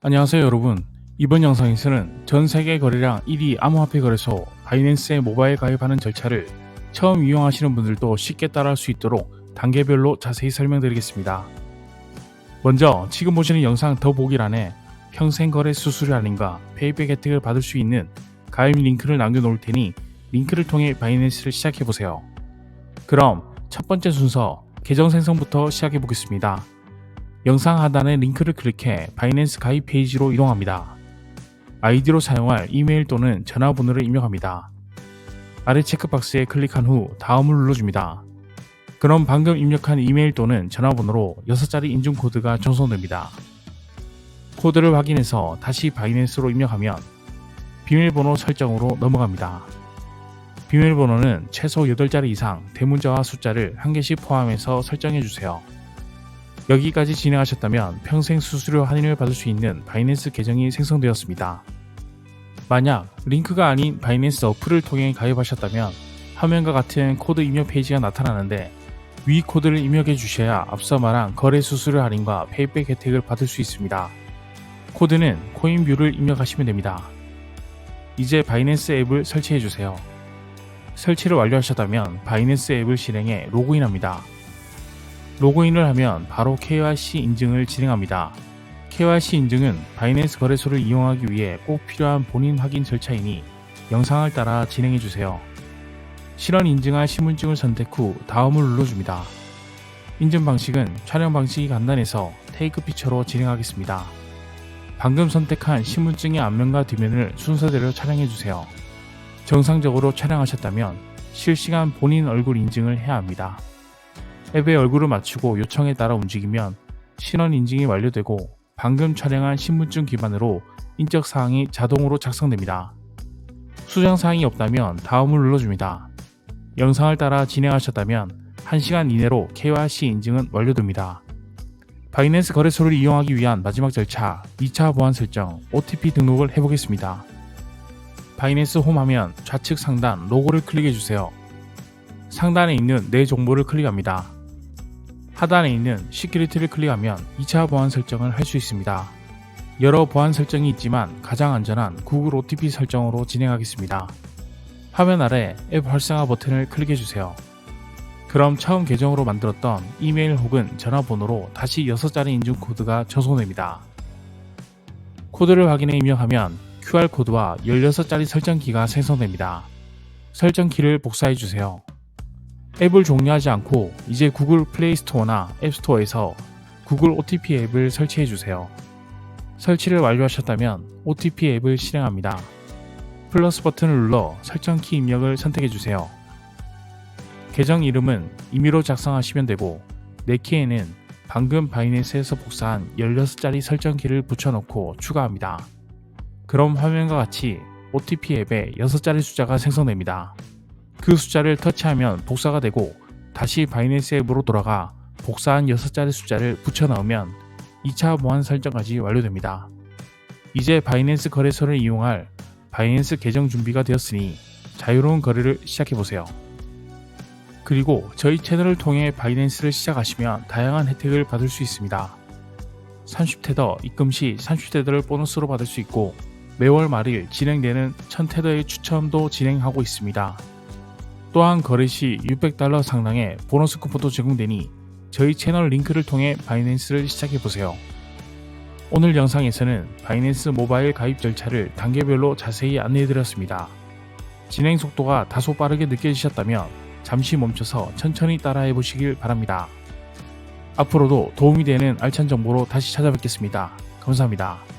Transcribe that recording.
안녕하세요 여러분 이번 영상에서는 전 세계 거래량 1위 암호화폐 거래소 바이낸스에 모바일 가입하는 절차를 처음 이용하시는 분들도 쉽게 따라할 수 있도록 단계별로 자세히 설명드리겠습니다. 먼저 지금 보시는 영상 더보기란에 평생 거래 수수료 할인과 페이백 혜택을 받을 수 있는 가입 링크를 남겨놓을 테니 링크를 통해 바이낸스를 시작해보세요. 그럼 첫 번째 순서 계정 생성부터 시작해 보겠습니다. 영상 하단의 링크를 클릭해 바이낸스 가입 페이지로 이동합니다. 아이디로 사용할 이메일 또는 전화번호를 입력합니다. 아래 체크박스에 클릭한 후 다음을 눌러줍니다. 그럼 방금 입력한 이메일 또는 전화번호로 6자리 인증 코드가 전송됩니다. 코드를 확인해서 다시 바이낸스로 입력하면 비밀번호 설정으로 넘어갑니다. 비밀번호는 최소 8자리 이상 대문자와 숫자를 한 개씩 포함해서 설정해 주세요. 여기까지 진행하셨다면 평생 수수료 할인을 받을 수 있는 바이낸스 계정이 생성되었습니다. 만약 링크가 아닌 바이낸스 어플을 통해 가입하셨다면 화면과 같은 코드 입력 페이지가 나타나는데 위 코드를 입력해 주셔야 앞서 말한 거래 수수료 할인과 페이백 혜택을 받을 수 있습니다. 코드는 코인뷰를 입력하시면 됩니다. 이제 바이낸스 앱을 설치해 주세요. 설치를 완료하셨다면 바이낸스 앱을 실행해 로그인합니다. 로그인을 하면 바로 KYC 인증을 진행합니다. KYC 인증은 바이낸스 거래소를 이용하기 위해 꼭 필요한 본인 확인 절차이니 영상을 따라 진행해 주세요. 실현 인증할 신분증을 선택 후 다음을 눌러줍니다. 인증 방식은 촬영 방식이 간단해서 테이크 피처로 진행하겠습니다. 방금 선택한 신분증의 앞면과 뒷면을 순서대로 촬영해 주세요. 정상적으로 촬영하셨다면 실시간 본인 얼굴 인증을 해야 합니다. 앱의 얼굴을 맞추고 요청에 따라 움직이면 신원 인증이 완료되고 방금 촬영한 신분증 기반으로 인적 사항이 자동으로 작성됩니다. 수정 사항이 없다면 다음을 눌러줍니다. 영상을 따라 진행하셨다면 1시간 이내로 KYC 인증은 완료됩니다. 바이낸스 거래소를 이용하기 위한 마지막 절차 2차 보안 설정 OTP 등록을 해보겠습니다. 바이낸스 홈 화면 좌측 상단 로고를 클릭해 주세요. 상단에 있는 내 정보를 클릭합니다. 하단에 있는 시큐리티를 클릭하면 2차 보안 설정을 할 수 있습니다. 여러 보안 설정이 있지만 가장 안전한 구글 OTP 설정으로 진행하겠습니다. 화면 아래 앱 활성화 버튼을 클릭해 주세요. 그럼 처음 계정으로 만들었던 이메일 혹은 전화번호로 다시 6자리 인증 코드가 전송됩니다. 코드를 확인해 입력하면 QR코드와 16자리 설정키가 생성됩니다. 설정키를 복사해 주세요. 앱을 종료하지 않고 이제 구글 플레이 스토어나 앱 스토어에서 구글 OTP 앱을 설치해 주세요. 설치를 완료하셨다면 OTP 앱을 실행합니다. 플러스 버튼을 눌러 설정 키 입력을 선택해 주세요. 계정 이름은 임의로 작성하시면 되고 네키에는 방금 바이낸스에서 복사한 16자리 설정키를 붙여넣고 추가합니다. 그럼 화면과 같이 OTP 앱에 6자리 숫자가 생성됩니다. 그 숫자를 터치하면 복사가 되고 다시 바이낸스 앱으로 돌아가 복사한 6자리 숫자를 붙여 넣으면 2차 보안 설정까지 완료됩니다. 이제 바이낸스 거래소를 이용할 바이낸스 계정 준비가 되었으니 자유로운 거래를 시작해보세요. 그리고 저희 채널을 통해 바이낸스를 시작하시면 다양한 혜택을 받을 수 있습니다. 30테더 입금 시 30테더를 보너스로 받을 수 있고 매월 말일 진행되는 1000테더의 추첨도 진행하고 있습니다. 또한 거래 시 600달러 상당의 보너스 쿠폰도 제공되니 저희 채널 링크를 통해 바이낸스를 시작해보세요. 오늘 영상에서는 바이낸스 모바일 가입 절차를 단계별로 자세히 안내해드렸습니다. 진행 속도가 다소 빠르게 느껴지셨다면 잠시 멈춰서 천천히 따라해 보시길 바랍니다. 앞으로도 도움이 되는 알찬 정보로 다시 찾아뵙겠습니다. 감사합니다.